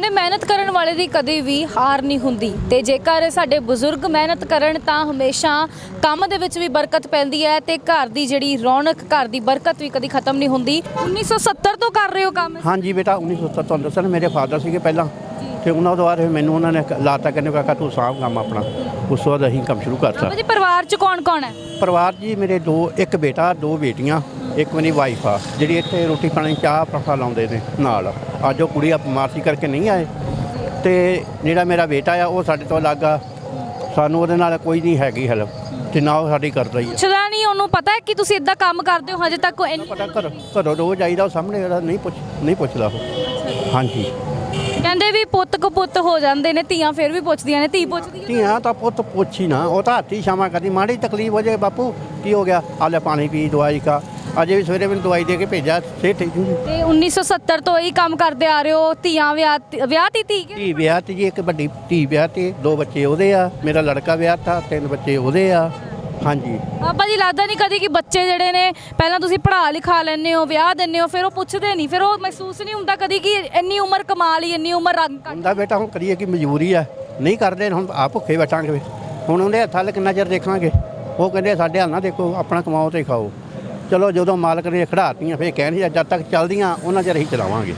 ਕਹਿੰਦੇ ਮਿਹਨਤ ਕਰਨ ਵਾਲੇ ਦੀ ਕਦੇ ਵੀ ਹਾਰ ਨਹੀਂ ਹੁੰਦੀ ਤੇ ਜੇਕਰ ਸਾਡੇ ਬਜ਼ੁਰਗ ਮਿਹਨਤ ਕਰਨ ਤਾਂ ਹਮੇਸ਼ਾ ਕੰਮ ਦੇ ਵਿੱਚ ਵੀ ਬਰਕਤ ਪੈਂਦੀ ਹੈ ਤੇ ਘਰ ਦੀ ਜਿਹੜੀ ਰੌਣਕ ਘਰ ਦੀ ਬਰਕਤ ਵੀ ਕਦੀ ਖਤਮ ਨਹੀਂ ਹੁੰਦੀ। 1970 ਤੋਂ ਕਰ ਰਹੇ ਹੋ ਕੰਮ? ਹਾਂਜੀ ਬੇਟਾ 1970 ਤੁਹਾਨੂੰ ਦੱਸਿਆ ਨਾ ਮੇਰੇ ਫਾਦਰ ਸੀਗੇ ਪਹਿਲਾਂ। ਤੇ ਉਹਨਾਂ ਤੋਂ ਬਾਅਦ ਫਿਰ ਮੈਨੂੰ ਉਹਨਾਂ ਨੇ ਲਾਤਾ ਕਹਿੰਦੇ ਕਾਕਾ ਤੂੰ ਸਾਂਭ ਕੰਮ ਆਪਣਾ। ਉਸ ਤੋਂ ਬਾਅਦ ਅਸੀਂ ਕੰਮ ਸ਼ੁਰੂ ਕਰਤਾ। ਬਾਬਾ ਜੀ ਪਰਿਵਾਰ 'ਚ ਕੌਣ ਕੌਣ ਹੈ? ਪਰਿਵਾਰ ਜੀ ਮੇਰੇ ਦੋ ਇੱਕ ਬੇਟਾ ਦੋ ਬੇਟੀਆਂ। ਇੱਕ ਮੇਰੀ ਵਾਈਫ ਆ ਜਿਹੜੀ ਇੱਥੇ ਰੋਟੀ ਪਾਣੀ ਚਾਹ ਪ੍ਰਸਾ ਲਾਉਂਦੇ ਨੇ ਨਾਲ। ਅੱਜ ਉਹ ਕੁੜੀ ਆ ਬਿਮਾਰ ਸੀ ਕਰਕੇ ਨਹੀਂ ਆਏ। ਤੇ ਜਿਹੜਾ ਮੇਰਾ ਬੇਟਾ ਆ ਉਹ ਸਾਡੇ ਤੋਂ ਅਲੱਗ ਆ। ਸਾਨੂੰ ਉਹਦੇ ਨਾਲ ਕੋਈ ਨਹੀਂ ਹੈਗੀ ਹੈਲਪ ਤੇ ਨਾ ਉਹ ਸਾਡੀ ਕਰਦਾ ਹੀ ਆ। ਪੁੱਛਦਾ ਨਹੀਂ ਉਹਨੂੰ ਪਤਾ ਹੈ ਕਿ ਤੁਸੀਂ ਇਦਾਂ ਕੰਮ ਕਰਦੇ ਹੋ? ਹਜੇ ਤੱਕ ਉਹ ਇੰਨੀ ਪਤਾ ਘਰ ਘਰੋਂ ਰੋਜ਼ ਆਈਦਾ ਉਹ ਸਾਹਮਣੇ ਉਹਦਾ ਨਹੀਂ ਪੁੱਛ ਨਹੀਂ ਪੁੱਛਦਾ ਉਹ। ਹਾਂਜੀ। ਕਹਿੰਦੇ ਵੀ ਪੁੱਤ ਕੋ ਪੁੱਤ ਹੋ ਜਾਂਦੇ ਨੇ ਧੀਆਂ ਫਿਰ ਵੀ ਪੁੱਛਦੀਆਂ ਨੇ। ਧੀ ਪੁੱਛਦੀ ਹੈ ਧੀਆਂ ਤਾਂ ਪੁੱਤ ਪੁੱਛ ਨਾ ਉਹ ਤਾਂ ਹੱਥੀ ਸ਼ਾਮਾਂ ਕਦੀ ਮਾੜੀ ਤਕਲੀਫ ਹੋ ਜਾਏ ਬਾਪੂ ਕੀ ਹੋ ਗਿਆ? ਆ ਲੈ ਪਾਣੀ ਪੀ ਦਵਾਈ ਖਾ। ਅਜੇ ਵੀ ਸਵੇਰੇ ਮੈਨੂੰ ਦਵਾਈ ਦੇ ਕੇ ਭੇਜਿਆ ਸੇ ਠੀਕ ਨਹੀਂ। ਤੇ 1970 ਤੋਂ ਇਹੀ ਕੰਮ ਕਰਦੇ ਆ ਰਹੇ ਹੋ ਧੀਆਂ ਵਿਆਹ ਵਿਆਹ ਤੀ ਧੀ ਕੇ ਧੀ ਵਿਆਹ ਤੇ ਜੀ ਇੱਕ ਵੱਡੀ ਧੀ ਵਿਆਹ ਤੇ ਦੋ ਬੱਚੇ ਉਹਦੇ ਆ ਮੇਰਾ ਲੜਕਾ ਵਿਆਹ ਤਾਂ ਤਿੰਨ ਬੱਚੇ ਉਹਦੇ ਆ। ਹਾਂਜੀ। ਬਾਬਾ ਜੀ ਲੱਗਦਾ ਨਹੀਂ ਕਦੀ ਕਿ ਬੱਚੇ ਜਿਹੜੇ ਨੇ ਪਹਿਲਾਂ ਤੁਸੀਂ ਪੜ੍ਹਾ ਲਿਖਾ ਲੈਂਦੇ ਹੋ ਵਿਆਹ ਦਿੰਦੇ ਹੋ ਫਿਰ ਉਹ ਪੁੱਛਦੇ ਨਹੀਂ ਫਿਰ ਉਹ ਮਹਿਸੂਸ ਨਹੀਂ ਹੁੰਦਾ ਕਦੀ ਕਿ ਇੰਨੀ ਉਮਰ ਕਮਾ ਲਈ ਇੰਨੀ ਉਮਰ ਰੰਗ ਕੱਢ ਹੁੰਦਾ ਬੇਟਾ ਹੁਣ ਕਰੀਏ ਕਿ ਮਜਬੂਰੀ ਆ। ਨਹੀਂ ਕਰਦੇ ਹੁਣ ਆਪ ਭੁੱਖੇ ਬੈਠਾਂਗੇ। ਫਿਰ। ਹੁਣ ਉਹਦੇ ਹੱਥਾਂ ਵੱਲ ਕਿੰਨਾ ਚਿਰ ਦੇਖਾਂਗੇ। ਉਹ ਕਹਿੰਦੇ ਸਾਡੇ ਹੱਥ ਨਾ ਦੇਖੋ ਆਪਣਾ ਕਮਾਓ ਤੇ ਖਾਓ। ਚਲੋ ਜਦੋਂ ਮਾਲਕ ਨੇ ਖੜਾਤੀਆਂ ਫਿਰ ਕਹਿਣਗੇ ਜਦ ਤੱਕ ਚੱਲਦੀਆਂ ਉਹਨਾਂ ਚਿਰ ਅਸੀਂ ਚਲਾਵਾਂਗੇ।